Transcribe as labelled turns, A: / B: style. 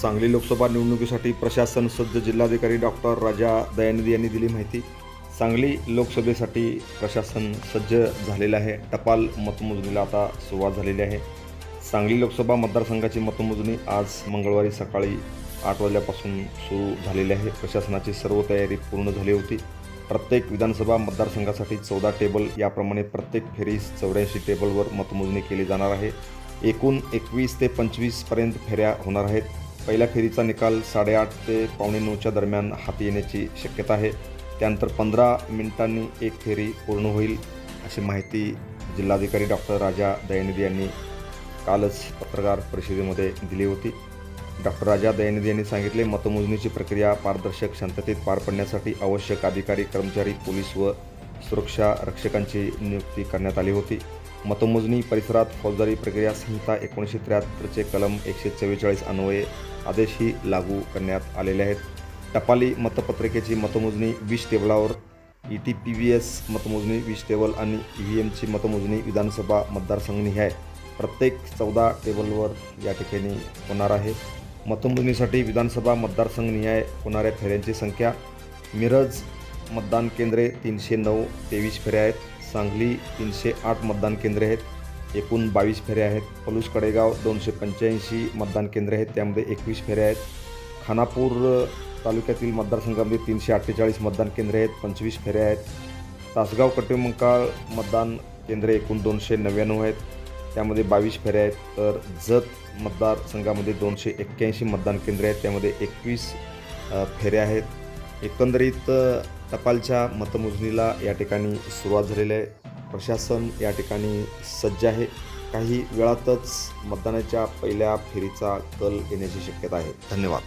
A: सांगली लोकसभा निवडणुकीसाठी प्रशासन सज्ज जिल्हाधिकारी डॉक्टर राजा दयानिधी यांनी दिली माहिती. सांगली लोकसभेसाठी प्रशासन सज्ज झालेलं आहे. टपाल मतमोजणीला आता सुरुवात झालेली आहे. सांगली लोकसभा मतदारसंघाची मतमोजणी आज मंगळवारी सकाळी आठ वाजल्यापासून सुरू झालेली आहे. प्रशासनाची सर्व तयारी पूर्ण झाली होती. प्रत्येक विधानसभा मतदारसंघासाठी चौदा टेबल याप्रमाणे प्रत्येक फेरीस चौऱ्याऐंशी टेबलवर मतमोजणी केली जाणार आहे. एकूण एकवीस ते पंचवीसपर्यंत फेऱ्या होणार आहेत. पहिल्या फेरीचा निकाल साडेआठ ते पावणे नऊच्या दरम्यान हाती येण्याची शक्यता आहे. त्यानंतर पंधरा मिनिटांनी एक फेरी पूर्ण होईल अशी माहिती जिल्हाधिकारी डॉक्टर राजा दयानिधी यांनी कालच पत्रकार परिषदेमध्ये दिली होती. डॉक्टर राजा दयानिधी यांनी सांगितले मतमोजणीची प्रक्रिया पारदर्शक शांततेत पार पडण्यासाठी आवश्यक अधिकारी कर्मचारी पोलीस व सुरक्षा रक्षकांची नियुक्ती करण्यात आली होती. मतमोजणी परिसरात फौजदारी प्रक्रिया संहिता एकोणीसशे त्र्याहत्तरचे कलम एकशे चव्वेचाळीस अन्वये आदेशही लागू करण्यात आलेले आहेत. टपाली मतपत्रिकेची मतमोजणी वीस टेबलावर E T P V S मतमोजणी वीस टेबल आणि ई व्ही एमची मतमोजणी विधानसभा मतदारसंघनिहाय प्रत्येक चौदा टेबलवर या ठिकाणी होणार आहे. मतमोजणीसाठी विधानसभा मतदारसंघनिहाय होणाऱ्या फेऱ्यांची संख्या. मिरज मतदान केंद्रे तीनशे नऊ तेवीस फेऱ्या आहेत. सांगली तीनशे आठ मतदान केंद्रे आहेत. एकूण बावीस फेऱ्या आहेत. पलूस कडेगाव दोनशे पंच्याऐंशी मतदान केंद्रे आहेत. त्यामध्ये एकवीस फेऱ्या आहेत. खानापूर तालुक्यातील मतदारसंघामध्ये तीनशे अठ्ठेचाळीस मतदान केंद्रे आहेत. पंचवीस फेऱ्या आहेत. तासगाव कटेमंकाळ मतदान केंद्रे एकूण दोनशे नव्याण्णव आहेत. त्यामध्ये बावीस फेऱ्या आहेत. तर जत मतदारसंघामध्ये दोनशे एक्क्याऐंशी मतदान केंद्रे आहेत. त्यामध्ये एकवीस फेऱ्या आहेत. एकंदरीत टपालच्या मतमोजणीला या ठिकाणी सुरुवात झालेली आहे. प्रशासन या ठिकाणी सज्ज आहे. काही वेळातच मतदानाच्या पहिल्या फेरीचा कल येण्याची शक्यता आहे. धन्यवाद.